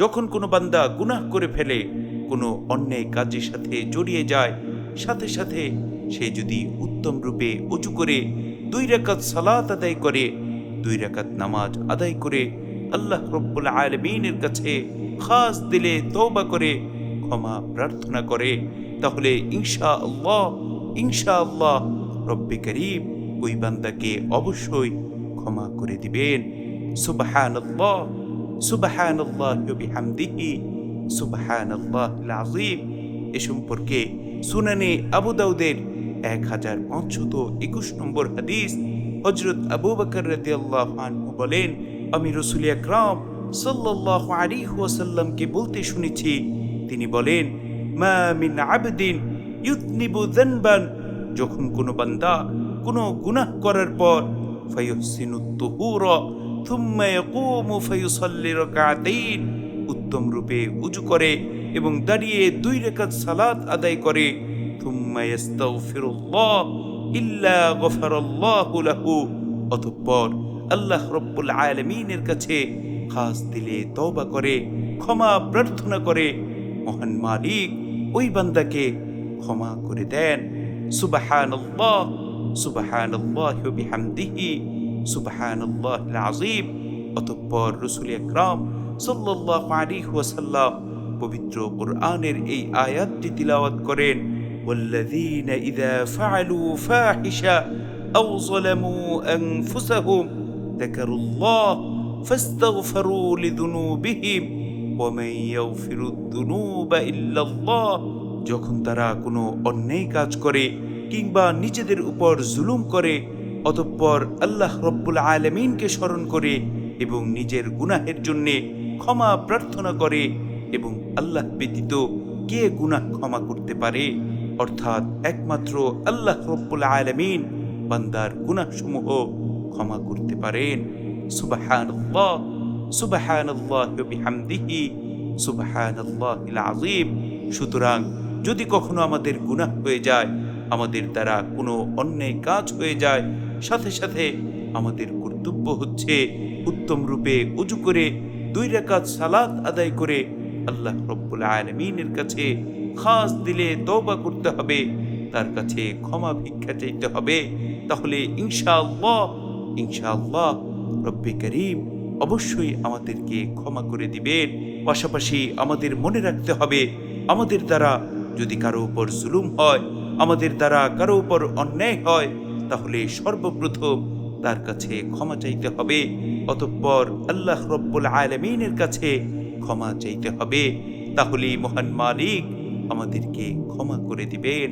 যখন কোনো বান্দা গুনাহ করে ফেলে, কোনো অন্যায় কাজের সাথে জড়িয়ে যায়, সাথে সাথে সে যদি উত্তম রূপে উঁচু করে দুই রাকাত সালাত আদায় করে, দুই রাকাত নামাজ আদায় করে, আল্লাহ রব্বুল আলমিনের কাছে খাস দিলে তওবা করে, ক্ষমা প্রার্থনা করে, তাহলে ইনশা আল্লাহ ইনশা আল্লাহ রব্বে করিম ওই বান্দাকে অবশ্যই ক্ষমা করে দিবেন। সুবহান আল্লাহ সুবহান আল্লাহ বিহামদিহি সুবহান আল্লাহ আজিম এ সম্পর্কে সুনানে আবু দাউদের এক হাজার পাঁচশত একুশ নম্বর হাদিস হজরত আবু বকর রাদিয়াল্লাহু আনহু বলেন, আমি রসুল আকরাম সাল্লাল্লাহু আলাইহি ওয়াসাল্লামকে বলতে শুনেছি। তিনি বলেন, মা মিন আবদিন ইউতনিবু যানবান। যখন কোনো বান্দা কোনো গুনাহ করার পর ফায়ুহসিনু তুহুরা উত্তম রূপে উজু করে এবং দাঁড়িয়ে দুই রেখাত সালাত আদায় করে। অতঃপর আল্লাহ রব্বুল আলামিনের কাছে খাস দিলে তওবা করে, ক্ষমা প্রার্থনা করে। মহান মালিক ওই বান্দাকে ক্ষমা করে দেন। সুবহানাল্লাহ ওয়া বিহামদিহি। সুবহানাল্লাহিল আযীম অতঃপর রাসূল আকরাম সাল্লাল্লাহু আলাইহি ওয়াসাল্লাম পবিত্র কোরআনের এই আয়াতটি তিলাওয়াত করেন والذين إذا فعلوا فاحشة أو ظلموا أنفسهم ذكروا الله فاستغفروا لذنوبهم ومن يغفر الذنوب إلا الله যখন তারা কোনো অন্যায় কাজ করে কিংবা নিজেদের উপর জুলুম করে অতঃপর আল্লাহ রব্বুল আলমিনকে স্মরণ করে এবং নিজের গুনাহের জন্যে ক্ষমা প্রার্থনা করে এবং আল্লাহ ব্যতীত কে গুনাহ ক্ষমা করতে পারে, অর্থাৎ একমাত্র আল্লাহ রব্বুল আলমিন বান্দার গুনাহসমূহ ক্ষমা করতে পারেন। আযীম। সুতরাং যদি কখনো আমাদের গুনাহ হয়ে যায়, আমাদের দ্বারা কোনো অন্যায় কাজ হয়ে যায় সাথে সাথে আমাদের কর্তব্য হচ্ছে উত্তম রূপে উজু করে দুই রাকাত সালাত আদায় করে আল্লাহ রব্বুল আলমিনের কাছে খাস দিলে তওবা করতে হবে, তার কাছে ক্ষমা ভিক্ষা চাইতে হবে। তাহলে ইনশাআল্লাহ ইনশাআল্লাহ রব্বে করিম অবশ্যই আমাদেরকে ক্ষমা করে দিবেন। পাশাপাশি আমাদের মনে রাখতে হবে, আমাদের দ্বারা যদি কারও উপর জুলুম হয়, আমাদের দ্বারা কারও উপর অন্যায় হয় তাহলে সর্বপ্রথম তার কাছে ক্ষমা চাইতে হবে, অতঃপর আল্লাহ রব্বুল আলমিনের কাছে ক্ষমা চাইতে হবে। তাহলেই মহান মালিক আমাদেরকে ক্ষমা করে দিবেন।